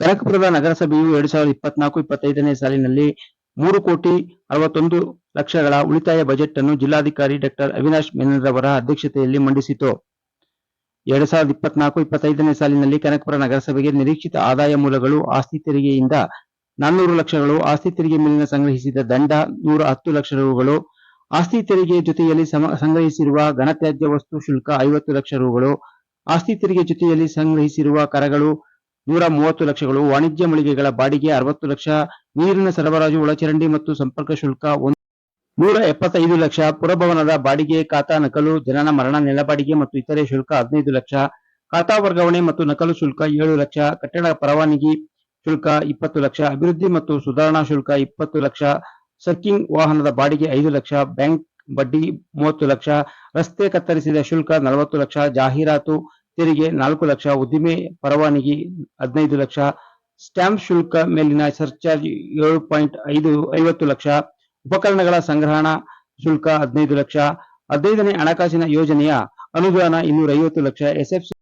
ಕನಕಪುರದ ನಗರಸಭೆಯು ಎರಡ್ ಸಾವಿರದ ಇಪ್ಪತ್ನಾಲ್ಕು, ಇಪ್ಪತ್ತೈದನೇ ಸಾಲಿನಲ್ಲಿ ಮೂರು ಕೋಟಿ ಅರವತ್ತೊಂದು ಲಕ್ಷಗಳ ಉಳಿತಾಯ ಬಜೆಟ್ ಅನ್ನು ಜಿಲ್ಲಾಧಿಕಾರಿ ಡಾಕ್ಟರ್ ಅವಿನಾಶ್ ಮೆನನ್ರವರ ಅಧ್ಯಕ್ಷತೆಯಲ್ಲಿ ಮಂಡಿಸಿತು. ಎರಡ್ ಸಾವಿರದ ಇಪ್ಪತ್ನಾಲ್ಕು, ಇಪ್ಪತ್ತೈದನೇ ಸಾಲಿನಲ್ಲಿ ಕನಕಪುರ ನಗರಸಭೆಗೆ ನಿರೀಕ್ಷಿತ ಆದಾಯ ಮೂಲಗಳು ಆಸ್ತಿ ತೆರಿಗೆಯಿಂದ ನಾನ್ನೂರು ಲಕ್ಷಗಳು ಆಸ್ತಿ ತೆರಿಗೆ ಮೇಲಿನ ಸಂಗ್ರಹಿಸಿದ ದಂಡ ನೂರ ಹತ್ತು ಲಕ್ಷ ರುಗಳು ಆಸ್ತಿ ತೆರಿಗೆ ಜೊತೆಯಲ್ಲಿ ಸಮ- ಸಂಗ್ರಹಿಸಿರುವ ಘನತ್ಯಾಜ್ಯ ವಸ್ತು ಶುಲ್ಕ ಐವತ್ತು ಲಕ್ಷ ರುಗಳು ಆಸ್ತಿ ತೆರಿಗೆ ಜೊತೆಯಲ್ಲಿ ಸಂಗ್ರಹಿಸಿರುವ ಕರಗಳು ನೂರ ಮೂವತ್ತು ಲಕ್ಷಗಳು. ವಾಣಿಜ್ಯ ಮಳಿಗೆಗಳ ಬಾಡಿಗೆ ಅರವತ್ತು ಲಕ್ಷ. ನೀರಿನ ಸರಬರಾಜು, ಒಳಚರಂಡಿ ಮತ್ತು ಸಂಪರ್ಕ ಶುಲ್ಕ ನೂರ ಎಪ್ಪತ್ತೈದು ಲಕ್ಷ. ಪುರಭವನದ ಬಾಡಿಗೆ, ಖಾತಾ ನಕಲು, ಜನನ ಮರಣ ನೆಲ ಬಾಡಿಗೆ ಮತ್ತು ಇತರೆ ಶುಲ್ಕ ಹದಿನೈದು ಲಕ್ಷ. ಖಾತಾ ವರ್ಗಾವಣೆ ಮತ್ತು ನಕಲು ಶುಲ್ಕ ಏಳು ಲಕ್ಷ. ಕಟ್ಟಡ ಪರವಾನಗಿ ಶುಲ್ಕ ಇಪ್ಪತ್ತು ಲಕ್ಷ. ಅಭಿವೃದ್ಧಿ ಮತ್ತು ಸುಧಾರಣಾ ಶುಲ್ಕ ಇಪ್ಪತ್ತು ಲಕ್ಷ. ಸರ್ಕಿಂಗ್ ವಾಹನದ ಬಾಡಿಗೆ ಐದು ಲಕ್ಷ. ಬ್ಯಾಂಕ್ ಬಡ್ಡಿ ಮೂವತ್ತು ಲಕ್ಷ. ರಸ್ತೆ ಕತ್ತರಿಸಿದ ಶುಲ್ಕ ನಲವತ್ತು ಲಕ್ಷ. ಜಾಹೀರಾತು ತೆರಿಗೆ ನಾಲ್ಕು ಲಕ್ಷ, ಉದ್ದಿಮೆ ಪರವಾನಗಿ ಹದಿನೈದು ಲಕ್ಷ, ಸ್ಟ್ಯಾಂಪ್ ಶುಲ್ಕ ಮೇಲಿನ ಸರ್ಚಾರ್ಜ್ ಏಳು ಪಾಯಿಂಟ್ ಐದು ಐವತ್ತು ಲಕ್ಷ, ಉಪಕರಣಗಳ ಸಂಗ್ರಹಣಾ ಶುಲ್ಕ ಹದಿನೈದು ಲಕ್ಷ, ಹದಿನೈದನೇ ಹಣಕಾಸಿನ ಯೋಜನೆಯ ಅನುದಾನ ಇನ್ನೂರ ಐವತ್ತು ಲಕ್ಷ, ಎಸ್ಎಫ್ಸಿ,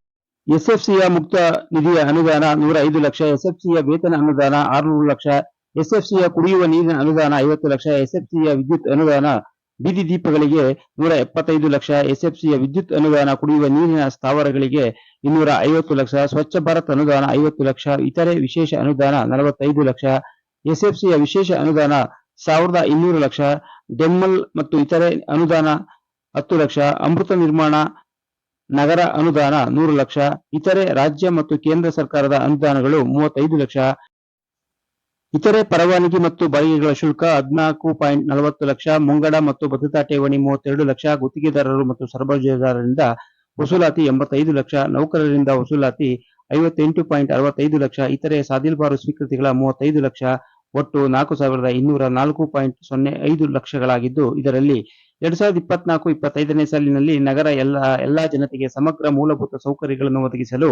ಎಸ್ಎಫ್ಸಿಯ ಮುಕ್ತ ನಿಧಿಯ ಅನುದಾನ ನೂರ ಐದು ಲಕ್ಷ, ಎಸ್ಎಫ್ಸಿಯ ವೇತನ ಅನುದಾನ ಆರುನೂರು ಲಕ್ಷ, ಎಸ್ಎಫ್ಸಿಯ ಕುಡಿಯುವ ನೀರಿನ ಅನುದಾನ ಐವತ್ತು ಲಕ್ಷ, ಎಸ್ಎಫ್ಸಿಯ ವಿದ್ಯುತ್ ಅನುದಾನ ಬೀದಿ ದೀಪಗಳಿಗೆ ನೂರ ಎಪ್ಪತ್ತೈದು ಲಕ್ಷ ಎಸ್ಎಫ್ಸಿಯ ವಿದ್ಯುತ್ ಅನುದಾನ ಕುಡಿಯುವ ನೀರಿನ ಸ್ಥಾವರಗಳಿಗೆ ಇನ್ನೂರ ಐವತ್ತು ಲಕ್ಷ ಸ್ವಚ್ಛ ಭಾರತ್ ಅನುದಾನ ಐವತ್ತು ಲಕ್ಷ, ಇತರೆ ವಿಶೇಷ ಅನುದಾನ ನಲವತ್ತೈದು ಲಕ್ಷ ಎಸ್ಎಫ್ಸಿಯ ವಿಶೇಷ ಅನುದಾನ ಸಾವಿರದ ಇನ್ನೂರು ಲಕ್ಷ, ಡೆಮ್ಮಲ್ ಮತ್ತು ಇತರೆ ಅನುದಾನ ಹತ್ತು ಲಕ್ಷ, ಅಮೃತ ನಿರ್ಮಾಣ ನಗರ ಅನುದಾನ ನೂರು ಲಕ್ಷ, ಇತರೆ ರಾಜ್ಯ ಮತ್ತು ಕೇಂದ್ರ ಸರ್ಕಾರದ ಅನುದಾನಗಳು ಮೂವತ್ತೈದು ಲಕ್ಷ ಇತರೆ ಪರವಾನಗಿ ಮತ್ತು ಬಾಡಿಗೆಗಳ ಶುಲ್ಕ ಹದಿನಾಲ್ಕು ಪಾಯಿಂಟ್ ನಲವತ್ತು ಲಕ್ಷ, ಮುಂಗಡ ಮತ್ತು ಭದ್ರತಾ ಠೇವಣಿ ಮೂವತ್ತೆರಡು ಲಕ್ಷ, ಗುತ್ತಿಗೆದಾರರು ಮತ್ತು ಸರಬರಾಜುದಾರರಿಂದ ವಸೂಲಾತಿ ಎಂಬತ್ತೈದು ಲಕ್ಷ, ನೌಕರರಿಂದ ವಸೂಲಾತಿ ಐವತ್ತೆಂಟು ಪಾಯಿಂಟ್ ಅರವತ್ತೈದು ಲಕ್ಷ, ಇತರೆ ಸಾದಿಲ್ಬಾರು ಸ್ವೀಕೃತಿಗಳ ಮೂವತ್ತೈದು ಲಕ್ಷ, ಒಟ್ಟು ನಾಲ್ಕು ಸಾವಿರದ ಇನ್ನೂರ ನಾಲ್ಕು ಪಾಯಿಂಟ್ ಸೊನ್ನೆ ಐದು ಲಕ್ಷಗಳಾಗಿದ್ದು, ಇದರಲ್ಲಿ ಎರಡ್ ಸಾವಿರದ ಇಪ್ಪತ್ನಾಲ್ಕು ಇಪ್ಪತ್ತೈದನೇ ಸಾಲಿನಲ್ಲಿ ನಗರ ಎಲ್ಲ, ಎಲ್ಲಾ ಜನತೆಗೆ ಸಮಗ್ರ ಮೂಲಭೂತ ಸೌಕರ್ಯಗಳನ್ನು ಒದಗಿಸಲು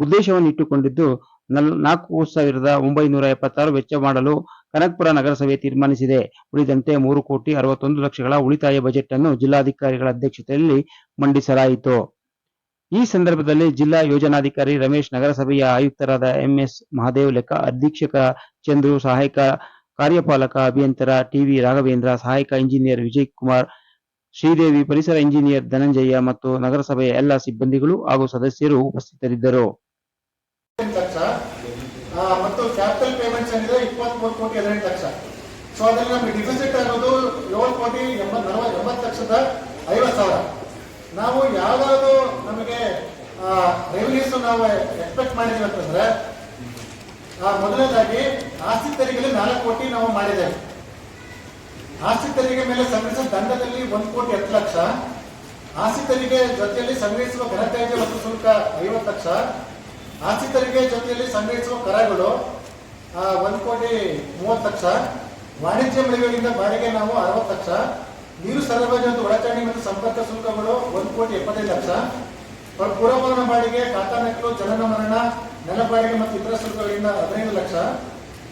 ಉದ್ದೇಶವನ್ನು ಇಟ್ಟುಕೊಂಡಿದ್ದು, ನಲ್- ನಾಲ್ಕು ಸಾವಿರದ ಒಂಬೈನೂರ ಎಪ್ಪತ್ತಾರು ವೆಚ್ಚ ಮಾಡಲು ಕನಕಪುರ ನಗರಸಭೆ ತೀರ್ಮಾನಿಸಿದೆ. ಉಳಿದಂತೆ ಮೂರು ಕೋಟಿ ಅರವತ್ತೊಂದು ಲಕ್ಷಗಳ ಉಳಿತಾಯ ಬಜೆಟ್ ಅನ್ನು ಜಿಲ್ಲಾಧಿಕಾರಿಗಳ ಅಧ್ಯಕ್ಷತೆಯಲ್ಲಿ ಮಂಡಿಸಲಾಯಿತು. ಈ ಸಂದರ್ಭದಲ್ಲಿ ಜಿಲ್ಲಾ ಯೋಜನಾಧಿಕಾರಿ ರಮೇಶ್, ನಗರಸಭೆಯ ಆಯುಕ್ತರಾದ ಎಂಎಸ್ ಮಹಾದೇವ್ ಲೆಕ್ಕ ಅಧೀಕ್ಷಕ ಚಂದ್ರು, ಸಹಾಯಕ ಕಾರ್ಯಪಾಲಕ ಅಭಿಯಂತರ ಟಿವಿ ರಾಘವೇಂದ್ರ, ಸಹಾಯಕ ಇಂಜಿನಿಯರ್ ವಿಜಯ್ ಕುಮಾರ್ ಶ್ರೀದೇವಿ, ಪರಿಸರ ಇಂಜಿನಿಯರ್ ಧನಂಜಯ ಮತ್ತು ನಗರಸಭೆಯ ಎಲ್ಲ ಸಿಬ್ಬಂದಿಗಳು ಹಾಗೂ ಸದಸ್ಯರು ಉಪಸ್ಥಿತರಿದ್ದರು. ಲಕ್ಷ. ಮತ್ತು ಕ್ಯಾಪಿಟಲ್ ಪೇಮೆಂಟ್ಸ್ ಏನಿದೆ, ಇಪ್ಪತ್ಮೂರು ಕೋಟಿ ಹದಿನೆಂಟು ಲಕ್ಷ. ಸೊ ಅದರಲ್ಲಿ ನಮಗೆ ಡಿಫಿಸಿಟ್ ಅನ್ನೋದು ಏಳು ಕೋಟಿ ಎಂಬತ್ ಎಂಬತ್ತು ಲಕ್ಷದ ಐವತ್ತು ಸಾವಿರ. ನಾವು ಯಾವ್ದಾದ್ರು ನಮಗೆ ರೆವಿನ್ಯೂಸ್ ನಾವು ಎಕ್ಸ್ಪೆಕ್ಟ್ ಮಾಡಿದ್ವಿ ಅಂತಂದ್ರೆ ಮೊದಲನೇದಾಗಿ ಆಸ್ತಿ ತೆರಿಗೆಯಲ್ಲಿ ನಾಲ್ಕು ಕೋಟಿ ನಾವು ಮಾಡಿದ್ದೇವೆ. ಆಸ್ತಿ ತೆರಿಗೆ ಮೇಲೆ ಸಂಗ್ರಹಿಸಿದ ದಂಡದಲ್ಲಿ ಒಂದು ಕೋಟಿ ಹತ್ತು ಲಕ್ಷ. ಆಸ್ತಿ ತೆರಿಗೆ ಜೊತೆಯಲ್ಲಿ ಸಂಗ್ರಹಿಸುವ ಘನತ್ಯಾಜ್ಯ ಮತ್ತು ಶುಲ್ಕ ಐವತ್ತು ಲಕ್ಷ. ಆಸ್ತಿ ತೆರಿಗೆ ಜೊತೆಯಲ್ಲಿ ಸಂಗ್ರಹಿಸುವ ಕರಗಳು ಒಂದು ಕೋಟಿ ಮೂವತ್ತು ಲಕ್ಷ. ವಾಣಿಜ್ಯ ಮಳಿಗೆಗಳಿಂದ ಬಾಡಿಗೆ ನಾವು ಅರವತ್ತು ಲಕ್ಷ. ನೀರು ಸರಬರಾಜು ಮತ್ತು ಒಳಚಾಣಿ ಮತ್ತು ಸಂಪರ್ಕ ಶುಲ್ಕಗಳು ಒಂದು ಕೋಟಿ ಎಪ್ಪತ್ತೈದು ಲಕ್ಷ. ಪುರ- ಬಾಡಿಗೆ, ಖಾತಾ ನಕಲು ಜನನ ಮರಣ ನೆಲ ಬಾಡಿಗೆ ಮತ್ತು ಇತರ ಶುಲ್ಕಗಳಿಂದ ಹದಿನೈದು ಲಕ್ಷ.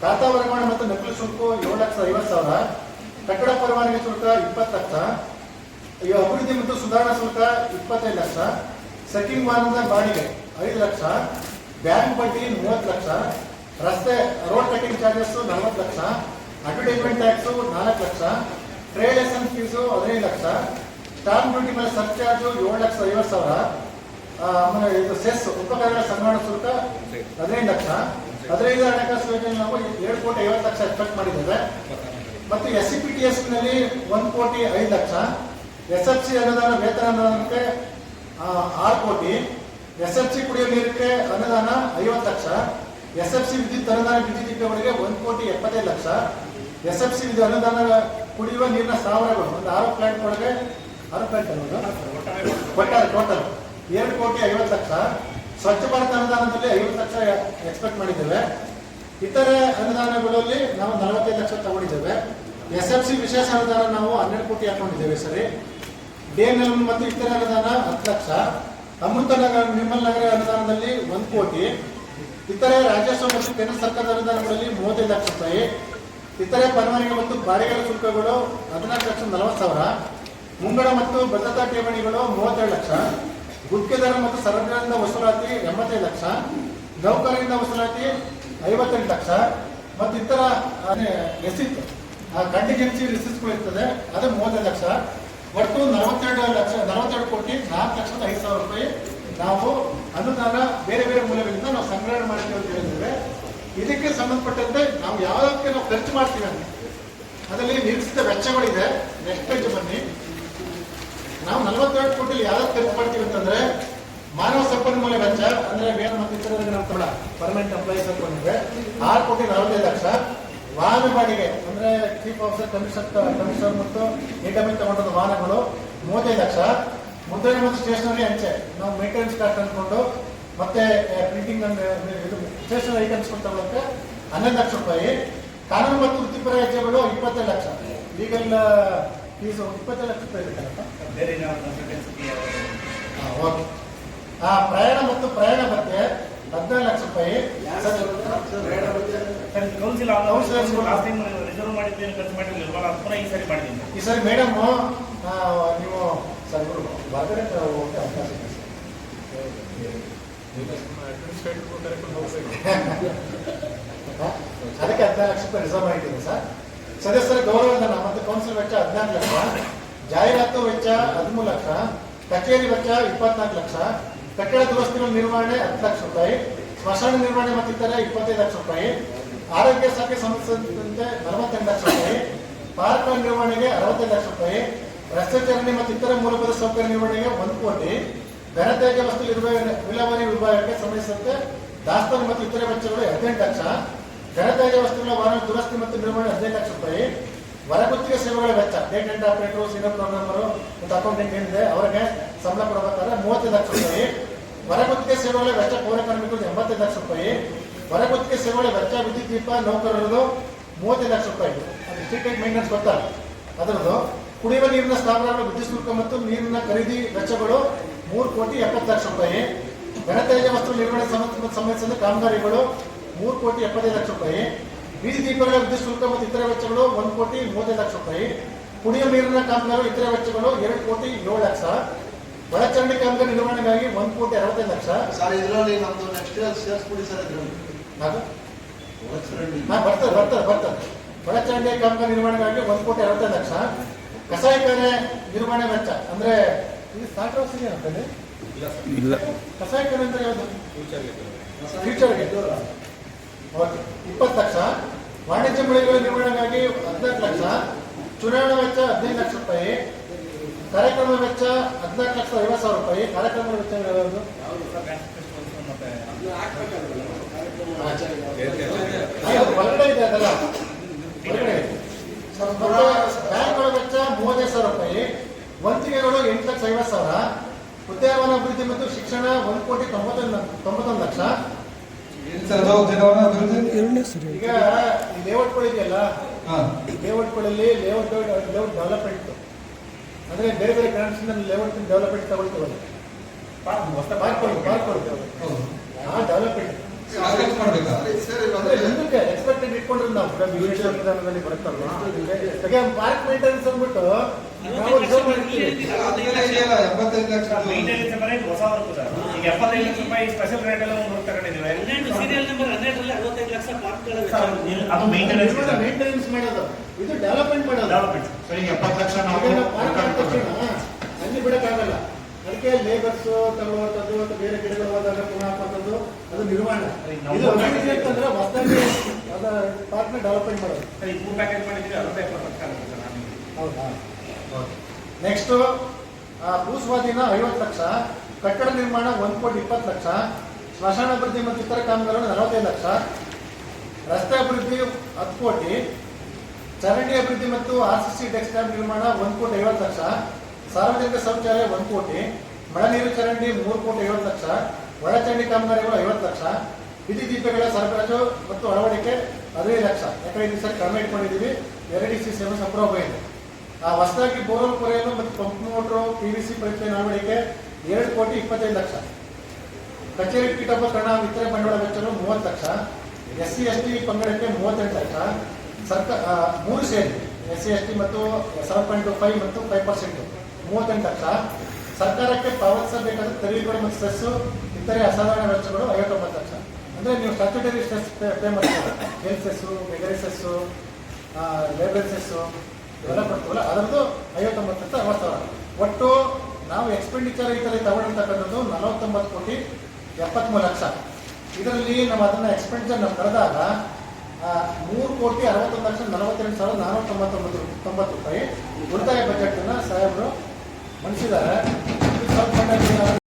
ಖಾತಾ ವರ್ಗಾವಣೆ ಮತ್ತು ನಕಲು ಶುಲ್ಕ ಏಳು ಲಕ್ಷ ಐವತ್ತು ಸಾವಿರ. ಕಟ್ಟಡ ಪರವಾನಗಿ ಶುಲ್ಕ ಇಪ್ಪತ್ತು ಲಕ್ಷ. ಅಭಿವೃದ್ಧಿ ಮತ್ತು ಸುಧಾರಣಾ ಶುಲ್ಕ ಇಪ್ಪತ್ತೈದು ಲಕ್ಷ. ಸೆಕೆಂಡ್ ವಾಹನದ ಬಾಡಿಗೆ ಐದು ಲಕ್ಷ. ಬ್ಯಾಂಕ್ ಬಡ್ಡಿ ಮೂವತ್ತು ಲಕ್ಷ, ರಸ್ತೆ ರೋಡ್ ಕಟಿಂಗ್ ಚಾರ್ಜಸ್ ನಲವತ್ತು ಲಕ್ಷ ಅಡ್ವರ್ಟೈಸ್ಮೆಂಟ್ ಟ್ಯಾಕ್ಸು ನಾಲ್ಕು ಲಕ್ಷ ಟ್ರೇಡ್ ಲೈಸೆನ್ಸ್ ಫೀಸು ಹದಿನೈದು ಲಕ್ಷ ಸ್ಟಾಂಪ್ ಡ್ಯೂಟಿ ಮೇಲೆ ಸರ್ಚಾರ್ಜು ಏಳು ಲಕ್ಷ ಐವತ್ತು ಸಾವಿರ ಆಮೇಲೆ ಇದು ಸೆಸ್ ಉಪಕರಣಗಳ ಸಂಗ್ರಹಣ ಶುಲ್ಕ ಹದಿನೈದು ಲಕ್ಷ. ಹದಿನೈದು ಹಣಕಾಸು ಯೋಜನೆ ನಾವು ಏಳು ಕೋಟಿ ಐವತ್ತು ಲಕ್ಷ ಎಕ್ಸ್ಪೆಕ್ಟ್ ಮಾಡಿದ್ದೇವೆ. ಮತ್ತು ಎಸ್ ಸಿ ಪಿ ಟಿ ಎಸ್ನಲ್ಲಿ ಒಂದು ಕೋಟಿ ಐದು ಲಕ್ಷ. ಎಸ್ ಎಫ್ ಸಿ ಅನುದಾನ ವೇತನ ಆರು ಕೋಟಿ. ಎಸ್ ಎಫ್ ಸಿ ಕುಡಿಯುವ ನೀರಿಗೆ ಅನುದಾನ ಐವತ್ತು ಲಕ್ಷ, ಎಸ್ ಎಫ್ ಸಿ ವಿದ್ಯುತ್ ಅನುದಾನ ವಿದ್ಯುತ್ ಇಟ್ಟವರಿಗೆ ಒಂದು ಕೋಟಿ ಎಪ್ಪತ್ತೈದು ಲಕ್ಷ, ಎಸ್ ಎಫ್ ಸಿ ವಿದ್ಯುತ್ ಅನುದಾನ ಕುಡಿಯುವ ನೀರಿನ ಸ್ಥಾವರಗಳು, ಒಂದು ಆರು ಪ್ಲಾಂಟ್ ಒಳಗೆ, ಆರು ಪ್ಲಾಂಟ್ ಒಟ್ಟಾರೆ ಟೋಟಲ್ ಎರಡು ಕೋಟಿ ಐವತ್ತು ಲಕ್ಷ. ಸ್ವಚ್ಛ ಭಾರತ ಅನುದಾನದಲ್ಲಿ ಐವತ್ತು ಲಕ್ಷ ಎಕ್ಸ್ಪೆಕ್ಟ್ ಮಾಡಿದ್ದೇವೆ. ಇತರೆ ಅನುದಾನಗಳಲ್ಲಿ ನಾವು ನಲವತ್ತೈದು ಲಕ್ಷ ತಗೊಂಡಿದ್ದೇವೆ. ಎಸ್ ಎಫ್ ಸಿ ವಿಶೇಷ ಅನುದಾನ ನಾವು ಹನ್ನೆರಡು ಕೋಟಿ ಹಾಕೊಂಡಿದ್ದೇವೆ ಸರಿ. ಡಿ ಎನ್ ಎಲ್ ಮತ್ತು ಇತರೆ ಅನುದಾನ ಹತ್ತು ಲಕ್ಷ. ಅಮೃತ ನಗರ ನಿರ್ಮಲ್ ನಗರ ಅನುದಾನದಲ್ಲಿ ಒಂದು ಕೋಟಿ. ಇತರೆ ರಾಜ್ಯೋತ್ಸವ ಮತ್ತು ಕೇಂದ್ರ ಸರ್ಕಾರದ ಅನುದಾನಗಳಲ್ಲಿ ಮೂವತ್ತೈದು ಲಕ್ಷ ರೂಪಾಯಿ. ಇತರೆ ಪರವಾನಗಿ ಮತ್ತು ಬಾಡಿಗೆಗಳ ಶುಲ್ಕಗಳು ಹದಿನಾಲ್ಕು ಲಕ್ಷ ನಲವತ್ತು ಸಾವಿರ. ಮುಂಗಡ ಮತ್ತು ಭದ್ರತಾ ಠೇವಣಿಗಳು ಮೂವತ್ತೆರಡು ಲಕ್ಷ. ಗುತ್ತಿಗೆದಾರ ಮತ್ತು ಸರಕಾರದಿಂದ ವಸೂಲಾತಿ ಎಂಬತ್ತೈದು ಲಕ್ಷ. ನೌಕರರಿಂದ ವಸೂಲಾತಿ ಐವತ್ತೆಂಟು ಲಕ್ಷ. ಮತ್ತು ಇತರ ಆ ಕಂಟಿಜೆನ್ಸಿ ರಿಸಿಟ್ಗಳು ಇರ್ತದೆ, ಅದು ಮೂವತ್ತೈದು ಲಕ್ಷ. ಒಟ್ಟು ನಲವತ್ತೆರಡು ಲಕ್ಷ, ನಲವತ್ತೆರಡು ಕೋಟಿ, ನಾಲ್ಕು ಲಕ್ಷದ ಐದು ಸಾವಿರ ರೂಪಾಯಿ ನಾವು ಅನುದಾನ ಬೇರೆ ಬೇರೆ ಮೂಲಗಳಿಂದ ನಾವು ಸಂಗ್ರಹಣೆ ಮಾಡ್ತೀವಿ ಅಂತ ಹೇಳಿದ್ದೇವೆ. ಇದಕ್ಕೆ ಸಂಬಂಧಪಟ್ಟಂತೆ ನಾವು ಯಾವುದಕ್ಕೆ ನಾವು ಖರ್ಚು ಮಾಡ್ತೀವಿ ಅಂತ. ಅದರಲ್ಲಿ ನಿರೀಕ್ಷಿತ ವೆಚ್ಚಗಳಿದೆ. ನೆಕ್ಸ್ಟ್ ಪೇಜ್ ಬನ್ನಿ. ನಾವು ನಲವತ್ತೆರಡು ಕೋಟಿ ಯಾವ್ದು ಖರ್ಚು ಮಾಡ್ತೀವಿ ಅಂತಂದ್ರೆ ಮಾನವ ಸಂಪನ್ಮೂಲ ವೆಚ್ಚ, ಅಂದ್ರೆ ಬೇರೆ ಮತ್ತೆ ನಾವು ಪರ್ಮನೆಂಟ್ ಎಂಪ್ಲಾಯೀಸ್ ಬಂದಿವೆ ಆರು ಕೋಟಿ ನಲವತ್ತೈದು ಲಕ್ಷ. ವಾಹನ ಬಾಡಿಗೆ ಅಂದ್ರೆ ಚೀಫ್ ಆಫೀಸರ್ ಕಮಿಷನರ್ ಕಮಿಷನರ್ ಮತ್ತು ನಿಗಮ ತಗೊಂಡ ವಾಹನಗಳು ಮೂವತ್ತೈದು ಲಕ್ಷ. ಮುದ್ರಣ ಮತ್ತು ಸ್ಟೇಷನರಿ ಅಂಚೆ. ನಾವು ಮೇಂಟೆನೆನ್ಸ್ ಕಾಸ್ಟ್ ಅನ್ಕೊಂಡು ಮತ್ತೆ ಪ್ರಿಂಟಿಂಗ್ ಅಂಡ್ ಇದು ಸ್ಟೇಷನರಿ ಐಟಮ್ಸ್ ತಗೊಳಕ್ಕೆ ಹನ್ನೊಂದು ಲಕ್ಷ ರೂಪಾಯಿ. ಕಾನೂನು ಮತ್ತು ವೃತ್ತಿಪರ ಹೆಜ್ಜೆಗಳು ಇಪ್ಪತ್ತೈದು ಲಕ್ಷ. ಲೀಗಲ್ ಫೀಸ್ ಇಪ್ಪತ್ತೈದು ಲಕ್ಷ ರೂಪಾಯಿ ಇರುತ್ತೆ ಹಾ, ಓಕೆ. ಆ ಪ್ರಯಾಣ ಮತ್ತು ಪ್ರಯಾಣ ಭತ್ಯೆ. ಹದಿನಾರು ಲಕ್ಷ ರೂಪಾಯಿ. ಕೌನ್ಸಿಲ್ ಲಾಸ್ಟ್ ಟೈಮ್ ರಿಸರ್ವ್ ಮಾಡಿದ್ದೇನೆ ಖರ್ಚು ಮಾಡಿರ್ಲಿಲ್ವಲ್ಲ ಅದು ಪುನಃ ಈ ಸರಿ ಮಾಡಿದ್ದೀನಿ ಈ ಸರಿ ಮೇಡಮ್ ನೀವು ಸರ್ ಗುರು ಹೊರಗಡೆ ಹೋಗಕ್ಕೆ ಅವಕಾಶ ಇದೆ ಸರ್. ಅದಕ್ಕೆ ಹದಿನಾರು ಲಕ್ಷ ರೂಪಾಯಿ ರಿಸರ್ವ್ ಮಾಡಿದ್ದೀನಿ ಸರ್. ಸದಸ್ಯರ ಗೌರವಧನ ಮತ್ತು ಕೌನ್ಸಿಲ್ ವೆಚ್ಚ ಹದಿನಾಲ್ಕು ಲಕ್ಷ ಜಾಹೀರಾತು ವೆಚ್ಚ ಹದಿಮೂರು ಲಕ್ಷ ಕಚೇರಿ ವೆಚ್ಚ ಇಪ್ಪತ್ನಾಲ್ಕು ಲಕ್ಷ ಕಟ್ಟಡ ದುರಸ್ತಿನ ನಿರ್ವಹಣೆ ಹತ್ತು ಲಕ್ಷ ರೂಪಾಯಿ, ಸ್ಮಶಾನ ನಿರ್ವಹಣೆ ಮತ್ತಿತರ ಇಪ್ಪತ್ತೈದು ಲಕ್ಷ ರೂಪಾಯಿ, ಆರೋಗ್ಯ ಶಾಖೆ ಸಂಬಂಧಿಸಿದಂತೆ ನಲವತ್ತೆಂಟು ಲಕ್ಷ ರೂಪಾಯಿ, ಪಾರ್ಕ್ ನಿರ್ವಹಣೆಗೆ ಅರವತ್ತೈದು ಲಕ್ಷ ರೂಪಾಯಿ, ರಸ್ತೆ ಚರಂಡಿ ಮತ್ತು ಇತರ ಮೂಲಭೂತ ಸೌಕರ್ಯ ನಿರ್ವಹಣೆಗೆ ಒಂದು ಕೋಟಿ ಘನತ್ಯಾಜ್ಯ ವಸ್ತು ವಿಲೇವಾರಿ ವಿಭಾಗಕ್ಕೆ ಸಂಬಂಧಿಸಿದಂತೆ ದಾಸ್ತಾನು ಮತ್ತು ಇತರ ವೆಚ್ಚಗಳು ಹದಿನೆಂಟು ಲಕ್ಷ ಘನತ್ಯಾಜ್ಯ ವಸ್ತುಗಳ ವಾಹನ ದುರಸ್ತಿ ಮತ್ತು ನಿರ್ವಹಣೆ ಹದಿನೈದು ಲಕ್ಷ ರೂಪಾಯಿ ಹೊರಗುತ್ತಿಗೆ ಸೇವೆಗಳ ವೆಚ್ಚ data entry operator senior programmer ಮತ್ತು ಅಕೌಂಟೆಂಟ್ ಏನಿದೆ, ಅವರಿಗೆ ಸಂಬಳ ಕೊಡಬೇಕಾದ್ರೆ ಮೂವತ್ತೈದು ಲಕ್ಷ ರೂಪಾಯಿ. ಹೊರಗುತ್ತಿಗೆ ಸೇವೆಗಳ ವೆಚ್ಚ ಪೌರ ಕಾರ್ಮಿಕರು ಎಂಬತ್ತೈದು ಲಕ್ಷ ರೂಪಾಯಿ. ಹೊರಗುತ್ತಿಗೆ ಸೇವೆಗಳ ವೆಚ್ಚ ವಿದ್ಯುತ್ ದೀಪ ನೌಕರರದು ಮೂವತ್ತೈದು ಲಕ್ಷ ರೂಪಾಯಿ. ಅದು ಸ್ಟ್ರೀಟ್ ಮೇಂಟೆನೆನ್ಸ್ ಗೊತ್ತಲ್ಲ ಅದರದ್ದು ಕುಡಿಯುವ ನೀರಿನ ಸ್ಥಾವರಗಳ, ವಿದ್ಯುತ್ ಶುಲ್ಕ ಮತ್ತು ನೀರಿನ ಖರೀದಿ ವೆಚ್ಚಗಳು ಮೂರು ಕೋಟಿ ಎಪ್ಪತ್ತು ಲಕ್ಷ ರೂಪಾಯಿ. ಗಣತೈಜ ವಸ್ತು ನಿರ್ವಹಣೆ ಸಂಬಂಧ ಸಂಬಂಧಿಸಿದ ಕಾಮಗಾರಿಗಳು ಮೂರು ಕೋಟಿ ಎಪ್ಪತ್ತೈದು ಲಕ್ಷ ರೂಪಾಯಿ. ಬೀದಿ ದೀಪಗಳ ವಿದ್ಯುತ್ ಶುಲ್ಕ ಮತ್ತು ಇತರ ವೆಚ್ಚಗಳು ಒಂದು ಕೋಟಿ ಮೂವತ್ತೈದು ಲಕ್ಷ ರೂಪಾಯಿ. ಕುಡಿಯುವ ನೀರಿನ ಕಾಮಗಾರಿ ಇತರ ವೆಚ್ಚಗಳು ಎರಡು ಕೋಟಿ ಏಳು ಲಕ್ಷ. ಒಳಚರಂಡಿ ಕಾಮಗಾರಿ ನಿರ್ವಹಣೆಗಾಗಿ ಒಂದು ಕೋಟಿ ಅರವತ್ತೈದು ಲಕ್ಷ. ಸರ್ ಇದರಲ್ಲಿ ನಮ್ದು ನೆಕ್ಸ್ಟ್ ಇಯರ್ ಸೇರಿಸ್ಬಿಡಿ ಸರ್ ಇದರಲ್ಲಿ. ಅದು ಒಳಚರಂಡಿ. ಹಾ ಬರ್ತದೆ ಬರ್ತದೆ ಬರ್ತದೆ. ಒಳಚರಂಡಿ ಕಾಮಗಾರಿ ನಿರ್ವಹಣೆಗಾಗಿ ಒಂದು ಕೋಟಿ ಅರವತ್ತೈದು ಲಕ್ಷ. ಕಸಾಯಿಖಾನೆ ನಿರ್ವಹಣೆ ವೆಚ್ಚ ಅಂದ್ರೆ ಇದು ಸ್ಟಾರ್ಟ್ ಹೌಸ್ ಇದೆ ಅಂತಲ್ಲಿ? ಇಲ್ಲ ಕಸಾಯಿಖಾನೆ ಅಂದ್ರೆ ಯಾವುದು? ಫ್ಯೂಚರ್ಗೆ ಓಕೆ ಇಪ್ಪತ್ತು ಲಕ್ಷ. ವಾಣಿಜ್ಯ ಮಳಿಗೆಗಳ ನಿರ್ವಹಣೆಗಾಗಿ ಹದಿನಾಲ್ಕು ಲಕ್ಷ. ಚುನಾವಣಾ ವೆಚ್ಚ ಹದಿನೈದು ಲಕ್ಷ ರೂಪಾಯಿ. ಕಾರ್ಯಕ್ರಮ ವೆಚ್ಚ ಹದಿನಾಲ್ಕು ಲಕ್ಷದ ಐವತ್ತು ಸಾವಿರ ರೂಪಾಯಿ. ಕಾರ್ಯಕ್ರಮ ವೆಚ್ಚ ಹೇಳೋದು ಹೊರಗಡೆ ಇದೆ ಅದಲ್ಲ. ಹೊರಗಡೆ ಬ್ಯಾಂಕ್ಗಳ ವೆಚ್ಚ ಮೂವತ್ತೈದು ಸಾವಿರ ರೂಪಾಯಿ. ವಂತಿಗೆಗಳು ಎಂಟು ಲಕ್ಷ ಐವತ್ತು ಸಾವಿರ. ಉದ್ಯಾನವನ ಅಭಿವೃದ್ಧಿ ಮತ್ತು ಶಿಕ್ಷಣ ಒಂದು ಕೋಟಿ ತೊಂಬತ್ತೊಂದು ತೊಂಬತ್ತೊಂದು ಲಕ್ಷ. ಈಗ ಈ ಲೇಔಟ್ಗಳು ಇದೆಯಲ್ಲ ಹಾಂ. ಲೇಔಟ್ಗಳಲ್ಲಿ ಲೇಔಟ್ ಲೇಔಟ್ ಡೆವಲಪ್ಮೆಂಟ್ ಅಂದ್ರೆ ಬೇರೆ ಬೇರೆ ಗ್ರಾಂಟ್ಸ್ ಲೆವೆಲ್ ಡೆವಲಪ್ಮೆಂಟ್ ತಗೊಳ್ತೀವಲ್ಲ. ಪಾರ್ಕ್ಗಳು ಪಾರ್ಕ್ಗಳು ಹೌದು ಆ ಡೆವಲಪ್ಮೆಂಟ್ ಅದ್ರಲ್ಲಿ ಮಾಡ್ಬೇಕಾ? ಸರ್ ಅಂದ್ರೆ ಮುಂದಕ್ಕೆ ಎಕ್ಸ್ಪೆಕ್ಟೆಡ್ ಇಟ್ಕೊಂಡ್ರೆ ನಾವು. ವಿವೇಕ ವಿಧಾನದಲ್ಲಿ ಬರುತ್ತಲ್ವಾ? ಹಾಗೆ ಪಾರ್ಕ್ ಮೇಂಟೆನೆನ್ಸ್ ಅಂದ್ಬಿಟ್ಟು ನಾವು ಲಕ್ಷ ಹೊಸ ಈಗ ಎಪ್ಪತ್ತೈದು ಲಕ್ಷ ರೂಪಾಯಿ ಸ್ಪೆಷಲ್ ರೇಟ್ ಎಲ್ಲ ಒಂದು ತಗೊಂಡಿದ್ದೀವಿ ಹನ್ನೆರಡು ಸೀರಿಯಲ್ ನಂಬರ್ ಹನ್ನೆರಡರಲ್ಲಿ ಅರವತ್ತೈದು ಲಕ್ಷ ಪಾರ್ಕ್ಗಳ ಅದು ಮೇಂಟೆನೆನ್ಸ್ ಮೇಂಟೆನೆನ್ಸ್ ಮಾಡೋದು. ಇದು ಡೆವಲಪ್ಮೆಂಟ್ ಮಾಡೋದು. ಡೆವಲಪ್ಮೆಂಟ್ ಸರಿ ಎಪ್ಪತ್ತು ಲಕ್ಷ ನಾವು ಅಲ್ಲಿ ಬಿಡಕ್ಕಾಗಲ್ಲ. ಅದಕ್ಕೆ ಲೇಬರ್ಸ್ ತಗೊಳ್ಳೋದು ಅಥವಾ ಬೇರೆ ಗಿಡಗಳು ಹೋದಾಗ ಪುನಃ ಹಾಕೋದು ಅದು ನಿರ್ಮಾಣ. ಇದು ಅಂದ್ರೆ ಹೊಸದಾಗಿ ಅದ ಪಾರ್ಕ್ನ ಡೆವಲಪ್ಮೆಂಟ್ ಮಾಡೋದು. ಸರಿ ಮೂರು ಪ್ಯಾಕೇಜ್ ಮಾಡಿದ್ದೀವಿ ಅರವತ್ತು ಎಪ್ಪತ್ತು ಲಕ್ಷ ಆಗುತ್ತೆ ಹೌದಾ? ಹೌದಾ ನೆಕ್ಸ್ಟ್ ಭೂಸ್ವಾಧೀನ ಐವತ್ತು ಲಕ್ಷ, ಕಟ್ಟಡ ನಿರ್ಮಾಣ ಒಂದು ಕೋಟಿ ಇಪ್ಪತ್ತು ಲಕ್ಷ ಸ್ಮಶಾನ ಅಭಿವೃದ್ಧಿ ಮತ್ತು ಇತರ ಕಾಮಗಾರಿಗಳು ನಲವತ್ತೈದು ಲಕ್ಷ, ರಸ್ತೆ ಅಭಿವೃದ್ಧಿ ಹತ್ತು ಕೋಟಿ, ಚರಂಡಿ ಅಭಿವೃದ್ಧಿ ಮತ್ತು ಆರ್ ಸಿ ಸಿ ಡೆಕ್ಸ್ ಡ್ಯಾಮ್ ನಿರ್ಮಾಣ ಒಂದು ಕೋಟಿ ಐವತ್ತು ಲಕ್ಷ, ಸಾರ್ವಜನಿಕ ಶೌಚಾಲಯ ಒಂದು ಕೋಟಿ ಮಳೆ ನೀರು ಚರಂಡಿ ಮೂರು ಕೋಟಿ ಐವತ್ತು ಲಕ್ಷ ಒಳಚರಂಡಿ ಕಾಮಗಾರಿಗಳು ಐವತ್ತು ಲಕ್ಷ ವಿಧಿ ದೀಪಗಳ ಸರಬರಾಜು ಮತ್ತು ಅಳವಡಿಕೆ ಹದಿನೈದು ಲಕ್ಷ. ಯಾಕಂದ್ರೆ ಇದು ಸರ್ ಕಡಿಮೆ ಇಟ್ಕೊಂಡಿದ್ದೀವಿ, ಎರಡು ಸಿ ಸೇವೆ ಇದೆ. ಆ ಹೊಸದಾಗಿ ಬೋರ್ವೆಲ್ ಕೊರೆಯಲು ಮತ್ತು pump motor P V C pipeline ಅಳವಡಿಕೆ ಎರಡು ಕೋಟಿ ಇಪ್ಪತ್ತೈದು ಲಕ್ಷ. ಕಚೇರಿ ಪೀಠೋಪಕರಣ ಇತರೆ ಬಂಡವಾಳ ವೆಚ್ಚಗಳು ಮೂವತ್ತು lakh. S C, S T ಪಂಗಡಕ್ಕೆ ಮೂವತ್ತೆಂಟು ಲಕ್ಷ. ಸರ್ಕಾರ ಮೂರು ಸೇರಿ, ಎಸ್ ಸಿ, ಎಸ್ ಟಿ ಮತ್ತು ಸೆವೆನ್ ಪಾಯಿಂಟ್ ಟು ಫೈವ್ ಮತ್ತು ಫೈವ್ ಪರ್ಸೆಂಟ್ ಮೂವತ್ತೆಂಟು ಲಕ್ಷ. ಸರ್ಕಾರಕ್ಕೆ ಪಾವತಿಸಬೇಕಾದ ತೆರಿಗೆಗಳು ಮತ್ತು ಸ್ಟ್ರೆಸ್ಸು ಇತರೆ ಅಸಾಧಾರಣ ವೆಚ್ಚಗಳು ಐವತ್ತೊಂಬತ್ತು ಲಕ್ಷ. ಅಂದರೆ ನೀವು ಸ್ಟ್ಯಾಚ್ಯುಟರಿ ಸ್ಟ್ರೆಸ್ ಪೇ ಮಾಡ್ತೀರ. ಹೆಲ್ತ್ ಸೆಸ್ಸು ಮೆಗರಿ ಸೆಸ್ಸು ಲೇಬರ್ ಸೆಸ್ಸು ಇವೆಲ್ಲ ಕೊಡ್ತೀವಲ್ಲ ಅದರದ್ದು ಐವತ್ತೊಂಬತ್ತರಿಂದ ಅರವತ್ತು ಸಾವಿರ ಒಟ್ಟು ನಾವು ಎಕ್ಸ್ಪೆಂಡಿಚರ್ ಈ ಥರ ತಗೊಂಡಿರ್ತಕ್ಕಂಥದ್ದು ನಲವತ್ತೊಂಬತ್ತು ಕೋಟಿ ಎಪ್ಪತ್ತ್ಮೂರು ಲಕ್ಷ. ಇದರಲ್ಲಿ ನಾವು ಅದನ್ನು ಎಕ್ಸ್ಪೆಂಡಿಚರ್ ನಾವು ಕರೆದಾಗ ಮೂರು ಕೋಟಿ ಅರವತ್ತೊಂದು ಲಕ್ಷ ನಲವತ್ತೆರಡು ಸಾವಿರದ ನಾನ್ನೂರ ತೊಂಬತ್ತೊಂಬತ್ತು ತೊಂಬತ್ತು ರೂಪಾಯಿ ಉಳಿತಾಯ ಬಜೆಟನ್ನು ಸಾಹೇಬರು ಮಂಡಿಸಿದ್ದಾರೆ